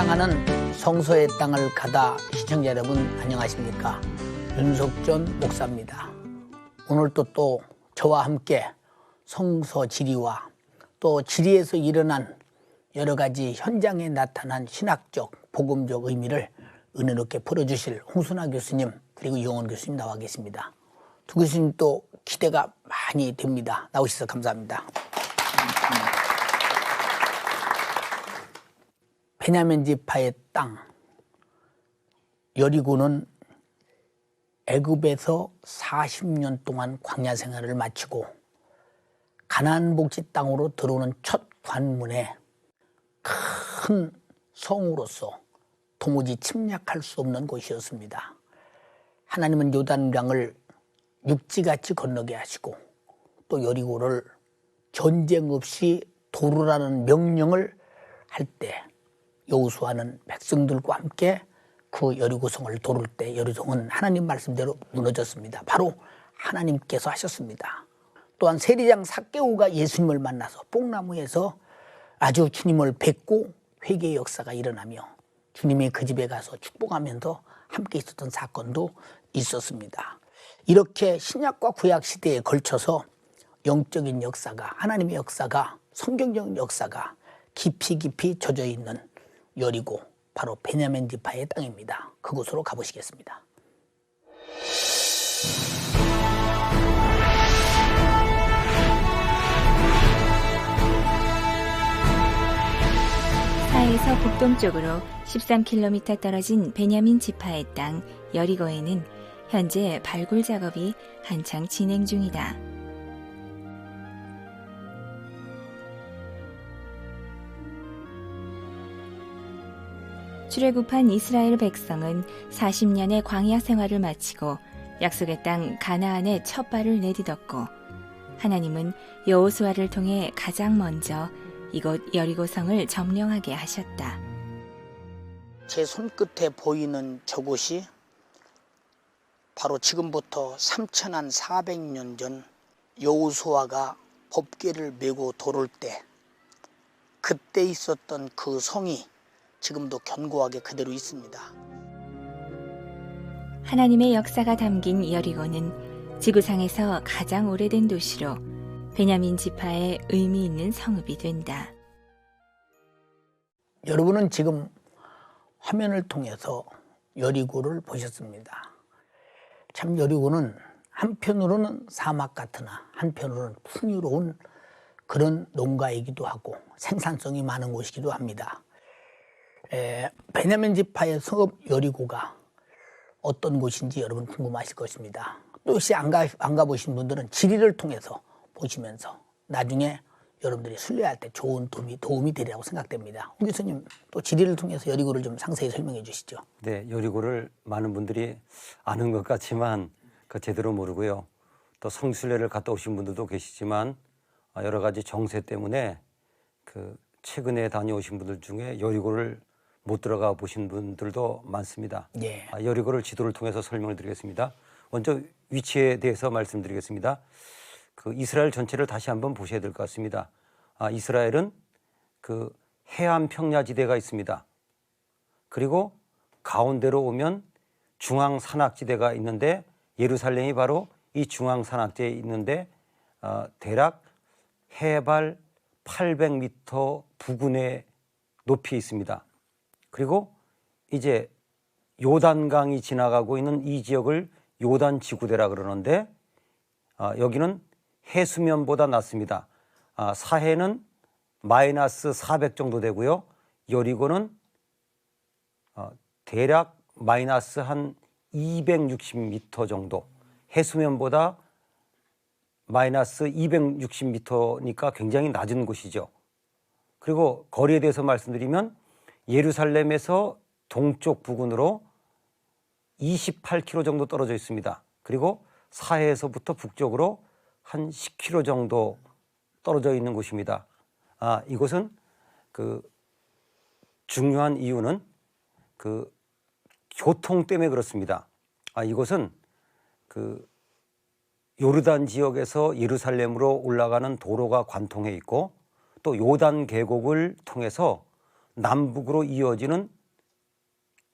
사랑하는 성서의 땅을 가다 시청자 여러분 안녕하십니까 윤석전 목사입니다. 오늘도 또 저와 함께 성서 지리와 또 지리에서 일어난 여러 가지 현장에 나타난 신학적 복음적 의미를 은혜롭게 풀어주실 홍순아 교수님 그리고 이용원 교수님 나와 계십니다. 두 교수님 또 기대가 많이 됩니다. 나오셔서 감사합니다. 베냐민 지파의 땅 여리고는 애굽에서 40년 동안 광야 생활을 마치고 가나안 복지 땅으로 들어오는 첫 관문에 큰 성으로서 도무지 침략할 수 없는 곳이었습니다. 하나님은 요단강을 육지같이 건너게 하시고 또 여리고를 전쟁 없이 도르라는 명령을 할 때 여호수아는 백성들과 함께 그 여리고성을 도를 때 여리고성은 하나님 말씀대로 무너졌습니다. 바로 하나님께서 하셨습니다. 또한 세리장 사개오가 예수님을 만나서 뽕나무에서 아주 주님을 뵙고 회개의 역사가 일어나며 주님의 그 집에 가서 축복하면서 함께 있었던 사건도 있었습니다. 이렇게 신약과 구약 시대에 걸쳐서 영적인 역사가 하나님의 역사가 성경적인 역사가 깊이 깊이 젖어 있는 여리고 바로 베냐민 지파의 땅입니다. 그곳으로 가보시겠습니다. 사에서 북동쪽으로 13km 떨어진 베냐민 지파의 땅 여리고에는 현재 발굴 작업이 한창 진행 중이다. 출애굽한 이스라엘 백성은 40년의 광야 생활을 마치고 약속의 땅 가나안에 첫 발을 내딛었고 하나님은 여호수아를 통해 가장 먼저 이곳 여리고성을 점령하게 하셨다. 제 손끝에 보이는 저곳이 바로 지금부터 3,400년 전 여호수아가 법궤를 메고 돌을 때 그때 있었던 그 성이 지금도 견고하게 그대로 있습니다. 하나님의 역사가 담긴 여리고는 지구상에서 가장 오래된 도시로 베냐민 지파의 의미 있는 성읍이 된다. 여러분은 지금 화면을 통해서 여리고를 보셨습니다. 참 여리고는 한편으로는 사막 같으나 한편으로는 풍요로운 그런 농가이기도 하고 생산성이 많은 곳이기도 합니다. 에, 베냐민 지파의 성읍 여리고가 어떤 곳인지 여러분 궁금하실 것입니다. 또 혹시 안, 가, 안 가보신 분들은 지리를 통해서 보시면서 나중에 여러분들이 순례할 때 좋은 도움이, 도움이 되리라고 생각됩니다. 홍 교수님 또 지리를 통해서 여리고를 좀 상세히 설명해 주시죠. 네, 여리고를 많은 분들이 아는 것 같지만 그 제대로 모르고요. 또 성순례를 갔다 오신 분들도 계시지만 아, 여러 가지 정세 때문에 그 최근에 다녀오신 분들 중에 여리고를 못 들어가 보신 분들도 많습니다. 예. 아, 여리고를 지도를 통해서 설명을 드리겠습니다. 먼저 위치에 대해서 말씀드리겠습니다. 그 이스라엘 전체를 다시 한번 보셔야 될 것 같습니다. 아, 이스라엘은 그 해안 평야지대가 있습니다. 그리고 가운데로 오면 중앙 산악지대가 있는데 예루살렘이 바로 이 중앙 산악지대에 있는데 어, 대략 해발 800m 부근에 높이 있습니다. 그리고 이제 요단강이 지나가고 있는 이 지역을 요단 지구대라 그러는데 아, 여기는 해수면보다 낮습니다. 아, 사해는 마이너스 400 정도 되고요. 여리고는 어, 대략 마이너스 한 260m 정도 해수면보다 마이너스 260m니까 굉장히 낮은 곳이죠. 그리고 거리에 대해서 말씀드리면 예루살렘에서 동쪽 부근으로 28km 정도 떨어져 있습니다. 그리고 사해에서부터 북쪽으로 한 10km 정도 떨어져 있는 곳입니다. 아, 이곳은 그 중요한 이유는 그 교통 때문에 그렇습니다. 아, 이곳은 그 요르단 지역에서 예루살렘으로 올라가는 도로가 관통해 있고 또 요단 계곡을 통해서 남북으로 이어지는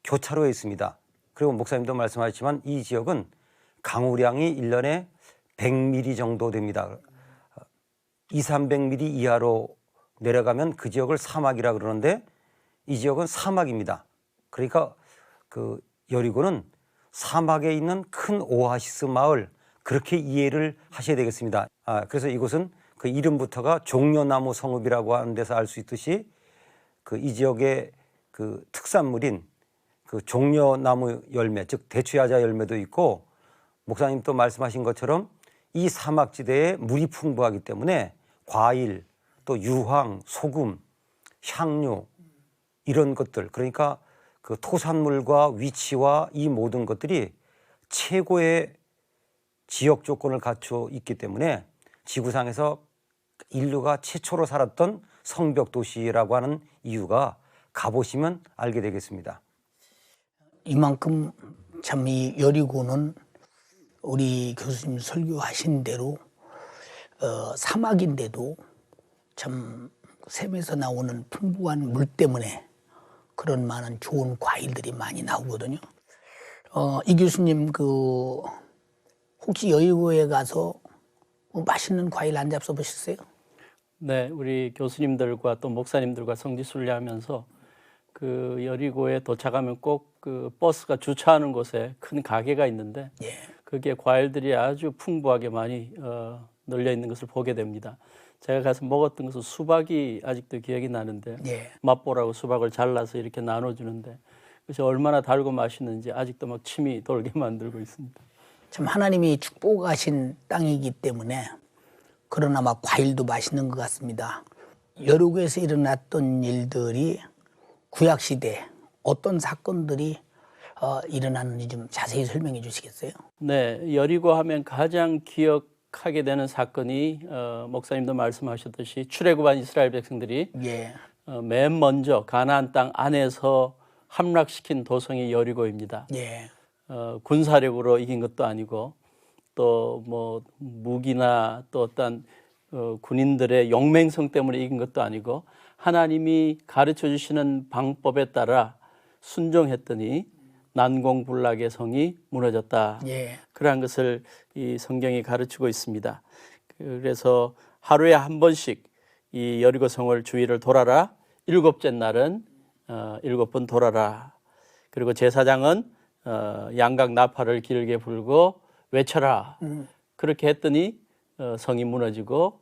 교차로에 있습니다. 그리고 목사님도 말씀하셨지만 이 지역은 강우량이 일년에 100mm 정도 됩니다. 2, 300mm 이하로 내려가면 그 지역을 사막이라 그러는데 이 지역은 사막입니다. 그러니까 그 여리고는 사막에 있는 큰 오아시스 마을 그렇게 이해를 하셔야 되겠습니다. 아, 그래서 이곳은 그 이름부터가 종려나무 성읍이라고 하는 데서 알 수 있듯이 그 이 지역의 그 특산물인 그 종려나무 열매, 즉 대추야자 열매도 있고 목사님 또 말씀하신 것처럼 이 사막지대에 물이 풍부하기 때문에 과일, 또 유황, 소금, 향료 이런 것들 그러니까 그 토산물과 위치와 이 모든 것들이 최고의 지역 조건을 갖추어 있기 때문에 지구상에서 인류가 최초로 살았던 성벽 도시라고 하는 이유가 가보시면 알게 되겠습니다. 이만큼 참 이 여리고는 우리 교수님 설교하신 대로 어, 사막인데도 참 샘에서 나오는 풍부한 물 때문에 그런 많은 좋은 과일들이 많이 나오거든요. 어, 이 교수님 그 혹시 여의고에 가서 뭐 맛있는 과일 안 잡숴 보셨어요? 네, 우리 교수님들과 또 목사님들과 성지 순례하면서 그 여리고에 도착하면 꼭 그 버스가 주차하는 곳에 큰 가게가 있는데 예. 거기에 과일들이 아주 풍부하게 많이 어, 널려 있는 것을 보게 됩니다. 제가 가서 먹었던 것은 수박이 아직도 기억이 나는데 예. 맛보라고 수박을 잘라서 이렇게 나눠주는데 그것이 얼마나 달고 맛있는지 아직도 막 침이 돌게 만들고 있습니다. 참 하나님이 축복하신 땅이기 때문에 그러나 막 과일도 맛있는 것 같습니다. 여루구에서 일어났던 일들이 구약 시대 어떤 사건들이 어, 일어났는지 좀 자세히 설명해 주시겠어요? 네, 여리고 하면 가장 기억하게 되는 사건이 어, 목사님도 말씀하셨듯이 출애굽한 이스라엘 백성들이 예, 어, 맨 먼저 가나안 땅 안에서 함락시킨 도성이 여리고입니다. 예, 어, 군사력으로 이긴 것도 아니고 또 뭐 무기나 또 어떤 어, 군인들의 용맹성 때문에 이긴 것도 아니고 하나님이 가르쳐 주시는 방법에 따라 순종했더니 난공불락의 성이 무너졌다. 예, 그러한 것을 이 성경이 가르치고 있습니다. 그래서 하루에 한 번씩 이 여리고 성을 주위를 돌아라. 일곱째 날은 어, 일곱 번 돌아라. 그리고 제사장은 어, 양각 나팔을 길게 불고 외쳐라. 그렇게 했더니 어, 성이 무너지고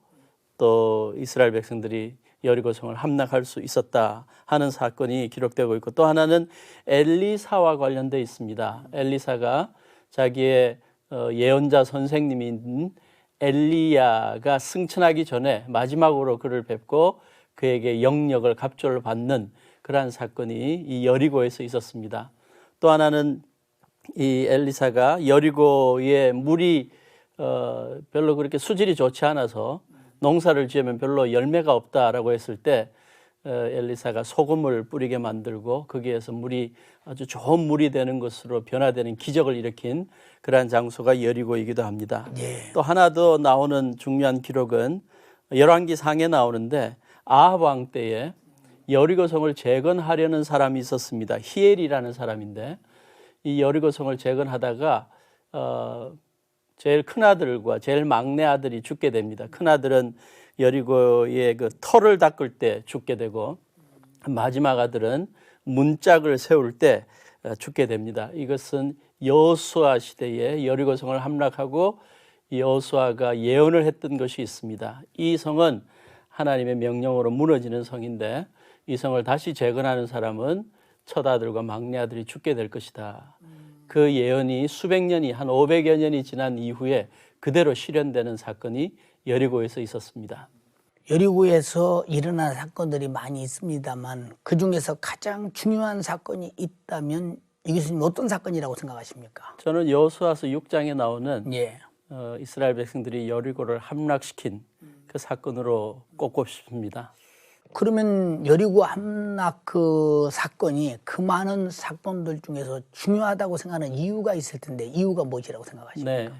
또 이스라엘 백성들이 여리고 성을 함락할 수 있었다 하는 사건이 기록되고 있고 또 하나는 엘리사와 관련돼 있습니다. 엘리사가 자기의 어, 예언자 선생님인 엘리야가 승천하기 전에 마지막으로 그를 뵙고 그에게 영역을 갑절을 받는 그러한 사건이 이 여리고에서 있었습니다. 또 하나는 이 엘리사가 여리고의 물이 어, 별로 그렇게 수질이 좋지 않아서 농사를 지으면 별로 열매가 없다라고 했을 때 어, 엘리사가 소금을 뿌리게 만들고 거기에서 물이 아주 좋은 물이 되는 것으로 변화되는 기적을 일으킨 그러한 장소가 여리고이기도 합니다. 예. 또 하나 더 나오는 중요한 기록은 열왕기 상에 나오는데 아합 왕 때에 여리고 성을 재건하려는 사람이 있었습니다. 히엘이라는 사람인데 이 여리고 성을 재건하다가 어 제일 큰 아들과 제일 막내 아들이 죽게 됩니다. 큰 아들은 여리고의 그 터를 닦을 때 죽게 되고 마지막 아들은 문짝을 세울 때 어, 죽게 됩니다. 이것은 여호수아 시대에 여리고성을 함락하고 여호수아가 예언을 했던 것이 있습니다. 이 성은 하나님의 명령으로 무너지는 성인데 이 성을 다시 재건하는 사람은 첫 아들과 막내 아들이 죽게 될 것이다. 그 예언이 수백 년이 한 500여 년이 지난 이후에 그대로 실현되는 사건이 여리고에서 있었습니다. 여리고에서 일어난 사건들이 많이 있습니다만 그 중에서 가장 중요한 사건이 있다면 이 교수님 어떤 사건이라고 생각하십니까? 저는 여호수아서 6장에 나오는 예, 어, 이스라엘 백성들이 여리고를 함락시킨 그 사건으로 꼽고 싶습니다. 그러면 여리고 함락 그 사건이 그 많은 사건들 중에서 중요하다고 생각하는 이유가 있을 텐데 이유가 무엇이라고 생각하십니까? 네,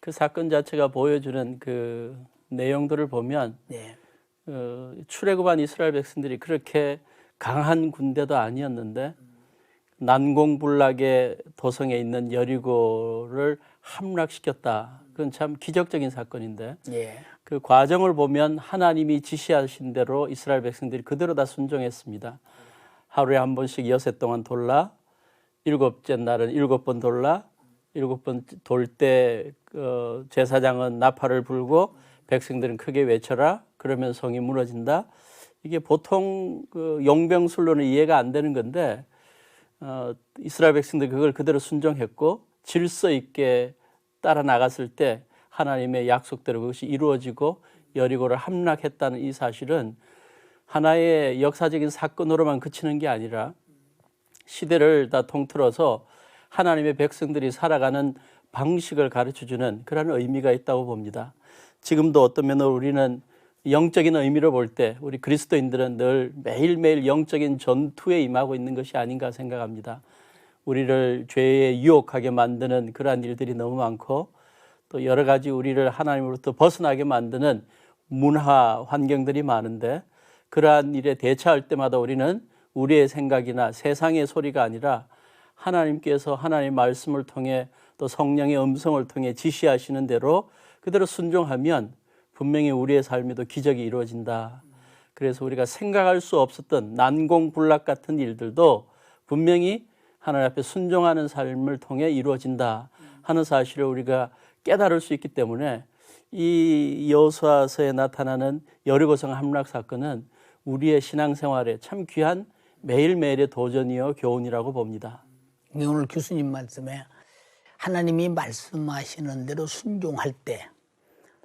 그 사건 자체가 보여주는 그 내용들을 보면 네. 어, 출애굽한 이스라엘 백성들이 그렇게 강한 군대도 아니었는데 난공불락의 도성에 있는 여리고를 함락시켰다. 그건 참 기적적인 사건인데 예. 그 과정을 보면 하나님이 지시하신 대로 이스라엘 백성들이 그대로 다 순종했습니다. 하루에 한 번씩 여섯 동안 돌라 일곱째 날은 일곱 번 돌라 일곱 번 돌때 어, 제사장은 나팔을 불고 백성들은 크게 외쳐라 그러면 성이 무너진다. 이게 보통 그 용병술로는 이해가 안 되는 건데 어, 이스라엘 백성들 그걸 그대로 순종했고 질서 있게 따라 나갔을 때 하나님의 약속대로 그것이 이루어지고 여리고를 함락했다는 이 사실은 하나의 역사적인 사건으로만 그치는 게 아니라 시대를 다 통틀어서 하나님의 백성들이 살아가는 방식을 가르쳐 주는 그런 의미가 있다고 봅니다. 지금도 어떤 면으로 우리는 영적인 의미로 볼 때 우리 그리스도인들은 늘 매일매일 영적인 전투에 임하고 있는 것이 아닌가 생각합니다. 우리를 죄에 유혹하게 만드는 그러한 일들이 너무 많고 또 여러 가지 우리를 하나님으로부터 벗어나게 만드는 문화 환경들이 많은데 그러한 일에 대처할 때마다 우리는 우리의 생각이나 세상의 소리가 아니라 하나님께서 하나님의 말씀을 통해 또 성령의 음성을 통해 지시하시는 대로 그대로 순종하면 분명히 우리의 삶에도 기적이 이루어진다. 그래서 우리가 생각할 수 없었던 난공불락 같은 일들도 분명히 하나님 앞에 순종하는 삶을 통해 이루어진다 하는 사실을 우리가 깨달을 수 있기 때문에 이 여호수아서에 나타나는 여리고성 함락 사건은 우리의 신앙생활에 참 귀한 매일매일의 도전이요 교훈이라고 봅니다. 오늘 교수님 말씀에 하나님이 말씀하시는 대로 순종할 때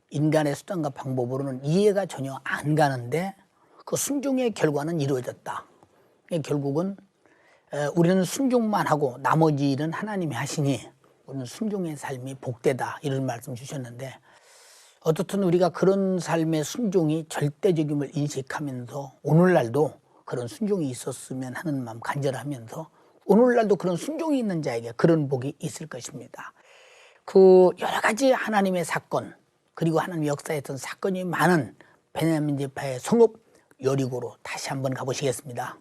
인간의 수단과 방법으로는 이해가 전혀 안 가는데 그 순종의 결과는 이루어졌다. 이 결국은 에, 우리는 순종만 하고 나머지 일은 하나님이 하시니 우리는 순종의 삶이 복되다 이런 말씀 주셨는데 어떻든 우리가 그런 삶의 순종이 절대적임을 인식하면서 오늘날도 그런 순종이 있었으면 하는 마음 간절하면서 오늘날도 그런 순종이 있는 자에게 그런 복이 있을 것입니다. 그 여러 가지 하나님의 사건 그리고 하나님 역사했던 사건이 많은 베냐민 지파의 성읍 여리고로 다시 한번 가보시겠습니다.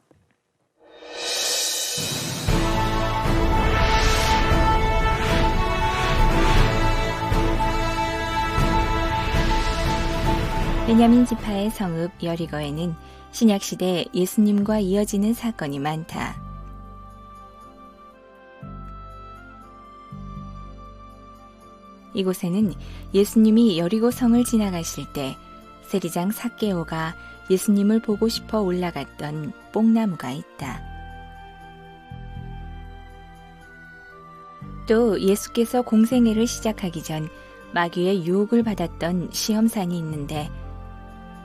베냐민 지파의 성읍 여리거에는 신약 시대 예수님과 이어지는 사건이 많다. 이곳에는 예수님이 여리고 성을 지나가실 때 세리장 사케오가 예수님을 보고 싶어 올라갔던 뽕나무가 있다. 또 예수께서 공생애를 시작하기 전 마귀의 유혹을 받았던 시험산이 있는데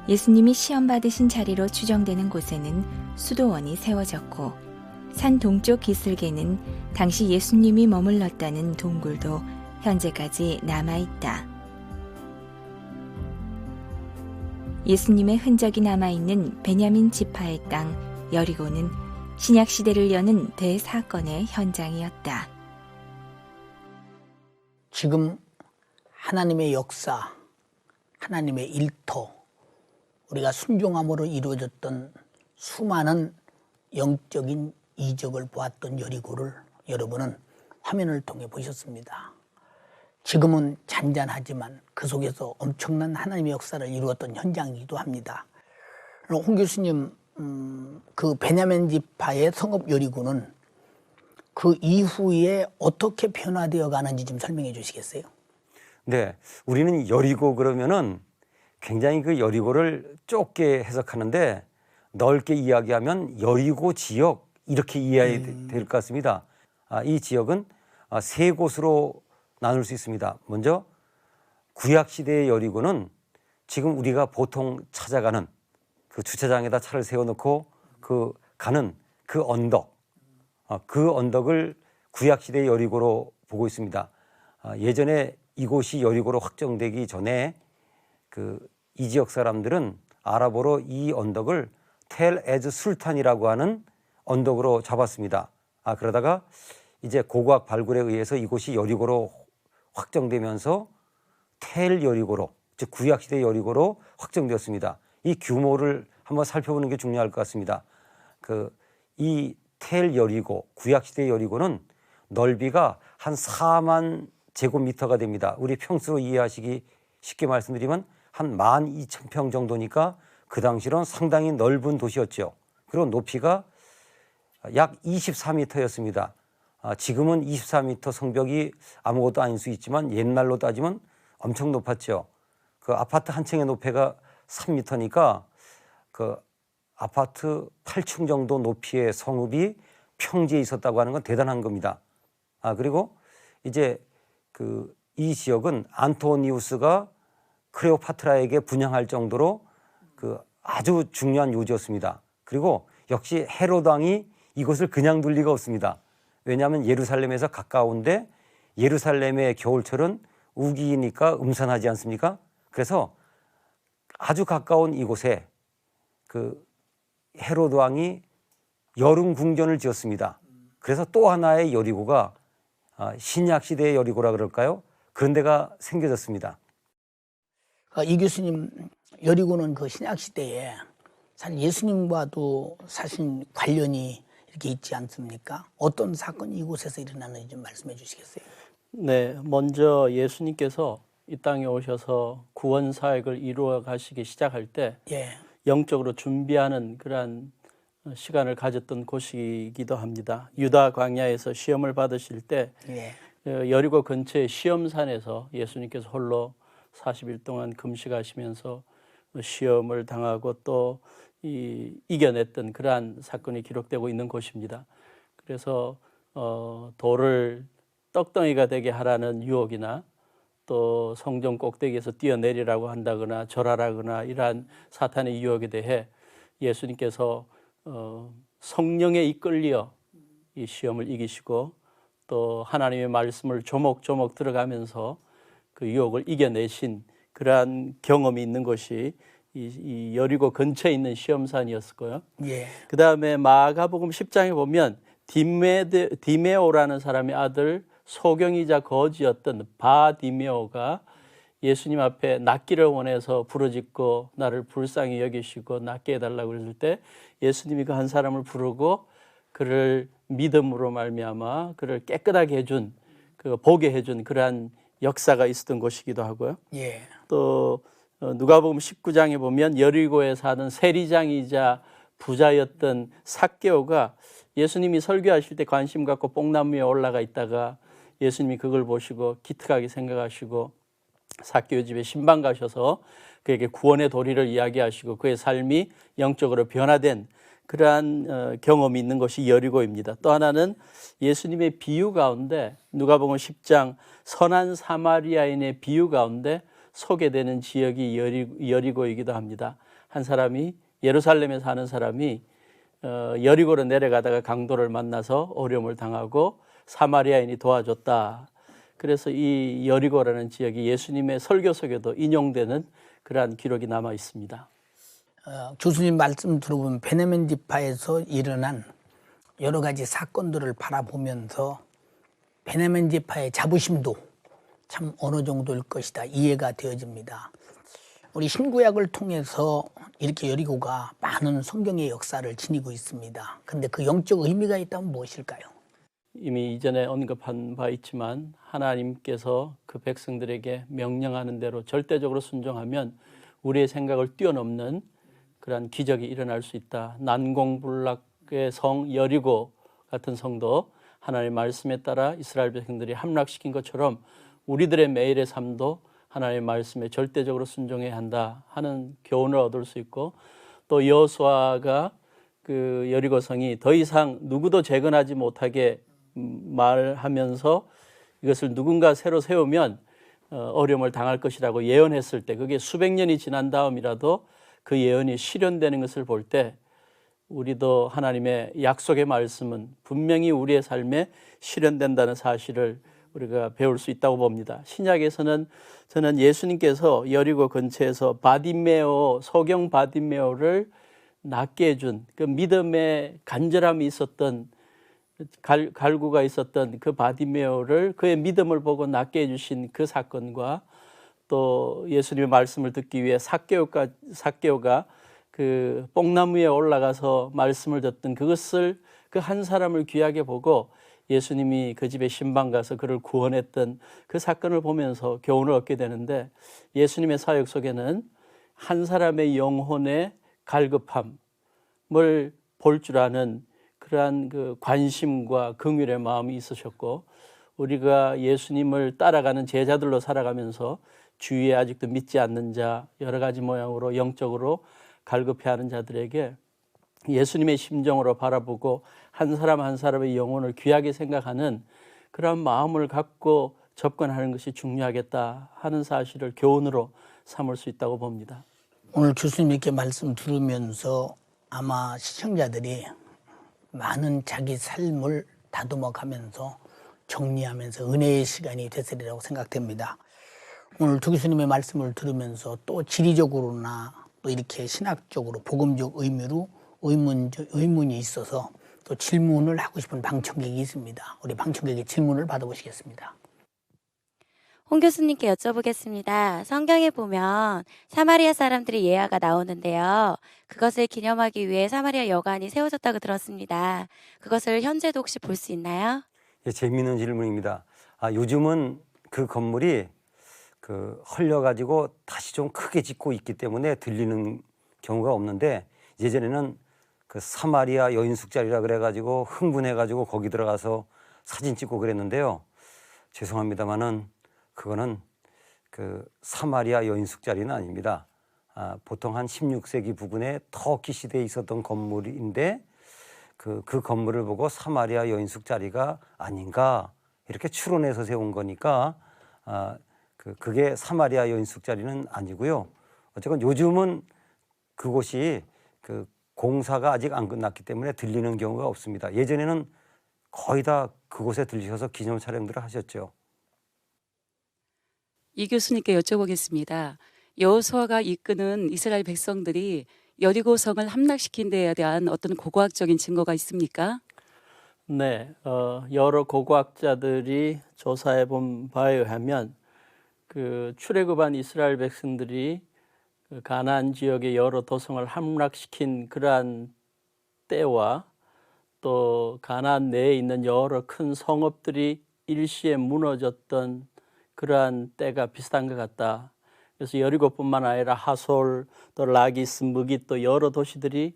예수님이 시험 받으신 자리로 추정되는 곳에는 수도원이 세워졌고 산 동쪽 기슭에는 당시 예수님이 머물렀다는 동굴도 현재까지 남아 있다. 예수님의 흔적이 남아 있는 베냐민 지파의 땅 여리고는 신약 시대를 여는 대사건의 현장이었다. 지금 하나님의 역사, 하나님의 일터, 우리가 순종함으로 이루어졌던 수많은 영적인 이적을 보았던 여리고를 여러분은 화면을 통해 보셨습니다. 지금은 잔잔하지만 그 속에서 엄청난 하나님의 역사를 이루었던 현장이기도 합니다. 홍 교수님, 음, 그 베냐멘 지파의 성읍 여리고는 그 이후에 어떻게 변화되어 가는지 좀 설명해 주시겠어요? 네, 우리는 여리고 그러면은 굉장히 그 여리고를 좁게 해석하는데 넓게 이야기하면 여리고 지역 이렇게 이해해야 될것 같습니다. 아, 이 지역은 아, 세 곳으로 나눌 수 있습니다. 먼저 구약 시대의 여리고는 지금 우리가 보통 찾아가는 그 주차장에다 차를 세워놓고 그 가는 그 언덕, 아, 그 언덕을 구약 시대의 여리고로 보고 있습니다. 아, 예전에 이곳이 여리고로 확정되기 전에 그 이 지역 사람들은 아랍어로 이 언덕을 텔 에즈 술탄이라고 하는 언덕으로 잡았습니다. 아 그러다가 이제 고고학 발굴에 의해서 이곳이 여리고로 확정되면서 텔 여리고로 즉 구약 시대 여리고로 확정되었습니다. 이 규모를 한번 살펴보는 게 중요할 것 같습니다. 그 이 텔 여리고 구약 시대 여리고는 넓이가 한 4만 제곱미터가 됩니다. 우리 평수로 이해하시기 쉽게 말씀드리면 한 12,000평 정도니까 그 당시로는 상당히 넓은 도시였죠. 그리고 높이가 약 24m였습니다. 아, 지금은 24m 성벽이 아무것도 아닐 수 있지만 옛날로 따지면 엄청 높았죠. 그 아파트 한 층의 높이가 3m니까 그 아파트 8층 정도 높이의 성읍이 평지에 있었다고 하는 건 대단한 겁니다. 아 그리고 이제 그 이 지역은 안토니우스가 크레오파트라에게 분양할 정도로 그 아주 중요한 요지였습니다. 그리고 역시 헤로드 왕이 이곳을 그냥 둘 리가 없습니다. 왜냐하면 예루살렘에서 가까운데 예루살렘의 겨울철은 우기니까 음산하지 않습니까? 그래서 아주 가까운 이곳에 그 헤로드 왕이 여름 궁전을 지었습니다. 그래서 또 하나의 여리고가 아, 신약 시대의 여리고라 그럴까요? 그런 데가 생겨졌습니다. 어, 이 교수님 여리고는 그 신약 시대에 사실 예수님과도 사실 관련이 이렇게 있지 않습니까? 어떤 사건이 이곳에서 일어나는지 좀 말씀해 주시겠어요? 네, 먼저 예수님께서 이 땅에 오셔서 구원 사역을 이루어 가시기 시작할 때 예, 영적으로 준비하는 그러한 시간을 가졌던 곳이기도 합니다. 유다 광야에서 시험을 받으실 때 예, 어, 여리고 근처의 시험산에서 예수님께서 홀로 40일 동안 금식하시면서 시험을 당하고 또 이, 이겨냈던 그러한 사건이 기록되고 있는 곳입니다. 그래서 어, 돌을 떡덩이가 되게 하라는 유혹이나 또 성전 꼭대기에서 뛰어내리라고 한다거나 절하라거나 이러한 사탄의 유혹에 대해 예수님께서 어, 성령에 이끌려 이 시험을 이기시고 또 하나님의 말씀을 조목조목 들어가면서 그 유혹을 이겨내신 그러한 경험이 있는 것이 이, 이 여리고 근처에 있는 시험산이었고요. 예, 그 다음에 마가복음 10장에 보면 디메드, 디메오라는 사람의 아들 소경이자 거지였던 바디메오가 예수님 앞에 낫기를 원해서 부르짖고 나를 불쌍히 여기시고 낫게 해달라고 그랬을 때 예수님이 그 한 사람을 부르고 그를 믿음으로 말미암아 그를 깨끗하게 해준 그 보게 해준 그러한 역사가 있었던 곳이기도 하고요. 예, 또 어, 누가복음 19장에 보면 여리고에 사는 세리장이자 부자였던 삭개오가 예수님이 설교하실 때 관심 갖고 뽕나무에 올라가 있다가 예수님이 그걸 보시고 기특하게 생각하시고 삭개오 집에 신방 가셔서 그에게 구원의 도리를 이야기하시고 그의 삶이 영적으로 변화된 그러한 어, 경험이 있는 것이 여리고입니다. 또 하나는 예수님의 비유 가운데 누가복음 10장 선한 사마리아인의 비유 가운데 소개되는 지역이 여리, 여리고이기도 합니다. 한 사람이 예루살렘에 사는 사람이 어, 여리고로 내려가다가 강도를 만나서 어려움을 당하고 사마리아인이 도와줬다. 그래서 이 여리고라는 지역이 예수님의 설교 속에도 인용되는 그러한 기록이 남아 있습니다. 어, 교수님 말씀 들어보면 베네멘 지파에서 일어난 여러 가지 사건들을 바라보면서 베네멘 지파의 자부심도 참 어느 정도일 것이다 이해가 되어집니다. 우리 신구약을 통해서 이렇게 여리고가 많은 성경의 역사를 지니고 있습니다. 근데 그 영적 의미가 있다면 무엇일까요? 이미 이전에 언급한 바 있지만 하나님께서 그 백성들에게 명령하는 대로 절대적으로 순종하면 우리의 생각을 뛰어넘는 그러한 기적이 일어날 수 있다. 난공불락의 성 여리고 같은 성도 하나님의 말씀에 따라 이스라엘 백성들이 함락시킨 것처럼 우리들의 매일의 삶도 하나님의 말씀에 절대적으로 순종해야 한다 하는 교훈을 얻을 수 있고 또 여호수아가 그 여리고 성이 더 이상 누구도 재건하지 못하게 음, 말하면서 이것을 누군가 새로 세우면 어, 어려움을 당할 것이라고 예언했을 때 그게 수백 년이 지난 다음이라도 그 예언이 실현되는 것을 볼 때 우리도 하나님의 약속의 말씀은 분명히 우리의 삶에 실현된다는 사실을 우리가 배울 수 있다고 봅니다. 신약에서는 저는 예수님께서 여리고 근처에서 바디메오 소경 바디메오를 낫게 해준 그 믿음의 간절함이 있었던 갈, 갈구가 있었던 그 바디메오를 그의 믿음을 보고 낫게 해주신 그 사건과 또 예수님의 말씀을 듣기 위해 사개오가 사개오가 그 뽕나무에 올라가서 말씀을 듣던 그것을 그 한 사람을 귀하게 보고 예수님이 그 집에 신방 가서 그를 구원했던 그 사건을 보면서 교훈을 얻게 되는데 예수님의 사역 속에는 한 사람의 영혼의 갈급함을 볼 줄 아는 그러한 그 관심과 긍휼의 마음이 있으셨고 우리가 예수님을 따라가는 제자들로 살아가면서 주위에 아직도 믿지 않는 자 여러 가지 모양으로 영적으로 갈급해하는 자들에게 예수님의 심정으로 바라보고 한 사람 한 사람의 영혼을 귀하게 생각하는 그런 마음을 갖고 접근하는 것이 중요하겠다 하는 사실을 교훈으로 삼을 수 있다고 봅니다. 오늘 교수님께 말씀 들으면서 아마 시청자들이 많은 자기 삶을 다듬어 가면서 정리하면서 은혜의 시간이 됐으리라고 생각됩니다. 오늘 두 교수님의 말씀을 들으면서 또 지리적으로나 또 이렇게 신학적으로 복음적 의미로 의문, 의문이 있어서 또 질문을 하고 싶은 방청객이 있습니다. 우리 방청객의 질문을 받아보시겠습니다. 홍 교수님께 여쭤보겠습니다. 성경에 보면 사마리아 사람들이 예화가 나오는데요. 그것을 기념하기 위해 사마리아 여관이 세워졌다고 들었습니다. 그것을 현재도 혹시 볼 수 있나요? 예, 재미있는 질문입니다. 아, 요즘은 그 건물이 그 헐려가지고 다시 좀 크게 짓고 있기 때문에 들리는 경우가 없는데 예전에는 그 사마리아 여인숙자리라 그래가지고 흥분해가지고 거기 들어가서 사진 찍고 그랬는데요. 죄송합니다만은 그거는 그 사마리아 여인숙자리는 아닙니다. 아, 보통 한 16세기 부근에 터키 시대에 있었던 건물인데 그, 그 건물을 보고 사마리아 여인숙 자리가 아닌가 이렇게 추론해서 세운 거니까 아, 그, 그게 사마리아 여인숙 자리는 아니고요. 어쨌건 요즘은 그곳이 그 공사가 아직 안 끝났기 때문에 들리는 경우가 없습니다. 예전에는 거의 다 그곳에 들리셔서 기념 촬영들을 하셨죠. 이 교수님께 여쭤보겠습니다. 여호수아가 이끄는 이스라엘 백성들이 여리고성을 함락시킨 데에 대한 어떤 고고학적인 증거가 있습니까? 네, 어, 여러 고고학자들이 조사해 본 바에 의하면 그 출애굽한 이스라엘 백성들이 그 가나안 지역의 여러 도성을 함락시킨 그러한 때와 또 가나안 내에 있는 여러 큰 성읍들이 일시에 무너졌던 그러한 때가 비슷한 것 같다. 그래서 여리고뿐만 아니라 하솔, 또 라기스, 무기 또 여러 도시들이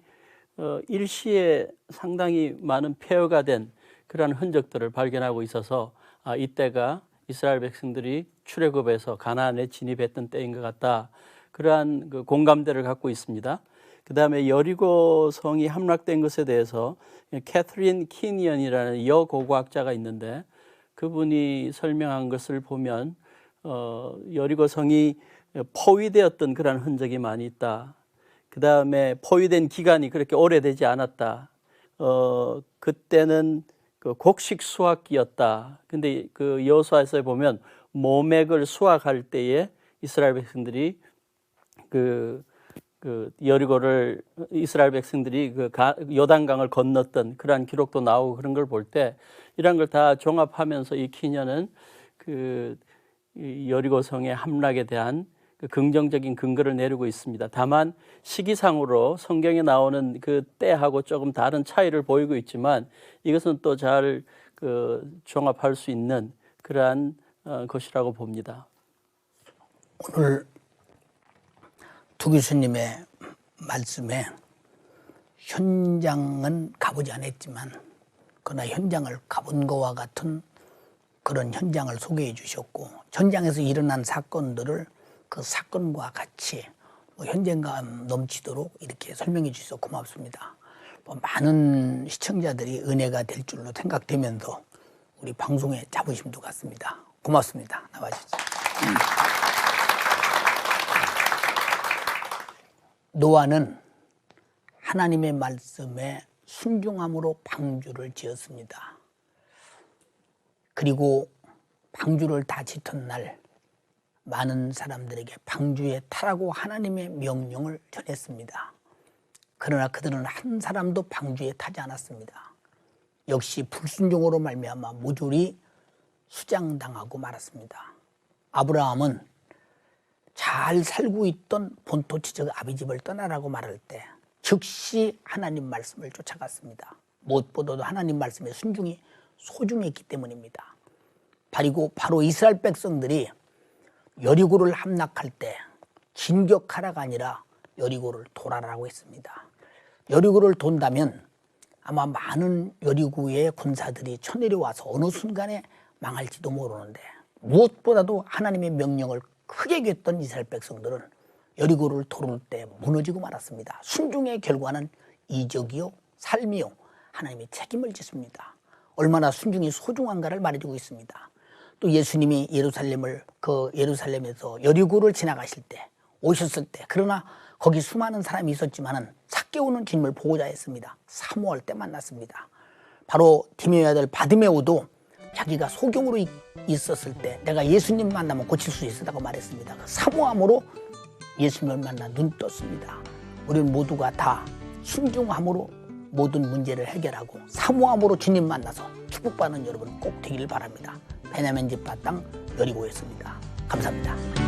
어, 일시에 상당히 많은 폐허가 된 그러한 흔적들을 발견하고 있어서 아, 이때가 이스라엘 백성들이 출애굽에서 가나안에 진입했던 때인 것 같다. 그러한 그 공감대를 갖고 있습니다. 그 다음에 여리고 성이 함락된 것에 대해서 캐트린 키니언이라는 여고고학자가 있는데 그분이 설명한 것을 보면 어, 여리고 성이 포위되었던 그런 흔적이 많이 있다. 그 다음에 포위된 기간이 그렇게 오래되지 않았다. 어, 그때는 그 곡식 수확기였다. 근데 그 여호수아에서 보면 모맥을 수확할 때에 이스라엘 백성들이 그, 그 여리고를 이스라엘 백성들이 그 가, 요단강을 건넜던 그러한 기록도 나오고 그런 걸 볼 때 이런 걸 다 종합하면서 이 키녀는 그 여리고성의 함락에 대한 그 긍정적인 근거를 내리고 있습니다. 다만 시기상으로 성경에 나오는 그 때하고 조금 다른 차이를 보이고 있지만 이것은 또 잘 그 종합할 수 있는 그러한 어, 것이라고 봅니다. 오늘 두 교수님의 말씀에 현장은 가보지 않았지만 그러나 현장을 가본 것과 같은 그런 현장을 소개해 주셨고 현장에서 일어난 사건들을 그 사건과 같이 뭐 현장감 넘치도록 이렇게 설명해 주셔서 고맙습니다. 뭐 많은 시청자들이 은혜가 될 줄로 생각되면서 우리 방송의 자부심도 같습니다. 고맙습니다. 나와주셔서. 노아는 하나님의 말씀에 순종함으로 방주를 지었습니다. 그리고 방주를 다 짓던 날 많은 사람들에게 방주에 타라고 하나님의 명령을 전했습니다. 그러나 그들은 한 사람도 방주에 타지 않았습니다. 역시 불순종으로 말미암아 모조리 수장당하고 말았습니다. 아브라함은 잘 살고 있던 본토 지적 아비집을 떠나라고 말할 때 즉시 하나님 말씀을 쫓아갔습니다. 무엇보다도 하나님 말씀의 순종이 소중했기 때문입니다. 그리고 바로 이스라엘 백성들이 여리고를 함락할 때 진격하라가 아니라 여리고를 돌아라고 했습니다. 여리고를 돈다면 아마 많은 여리고의 군사들이 쳐내려와서 어느 순간에 망할지도 모르는데 무엇보다도 하나님의 명령을 크게 겼던 이스라엘 백성들은 여리고를 도를 때 무너지고 말았습니다. 순종의 결과는 이적이요 삶이요 하나님의 책임을 짓습니다. 얼마나 순종이 소중한가를 말해주고 있습니다. 또 예수님이 예루살렘을 그 예루살렘에서 여리고를 지나가실 때 오셨을 때 그러나 거기 수많은 사람이 있었지만은 삭개오는 주님을 보고자 했습니다. 사모할 때 만났습니다. 바로 디메오의 아들 바디메오도 자기가 소경으로 있- 있었을 때 내가 예수님 만나면 고칠 수 있었다고 말했습니다. 그 사모함으로 예수님을 만나 눈 떴습니다. 우리는 모두가 다 순종함으로 모든 문제를 해결하고 사모함으로 주님 만나서 축복받는 여러분 꼭 되기를 바랍니다. 베냐민 집밭 땅 여리고였습니다. 감사합니다.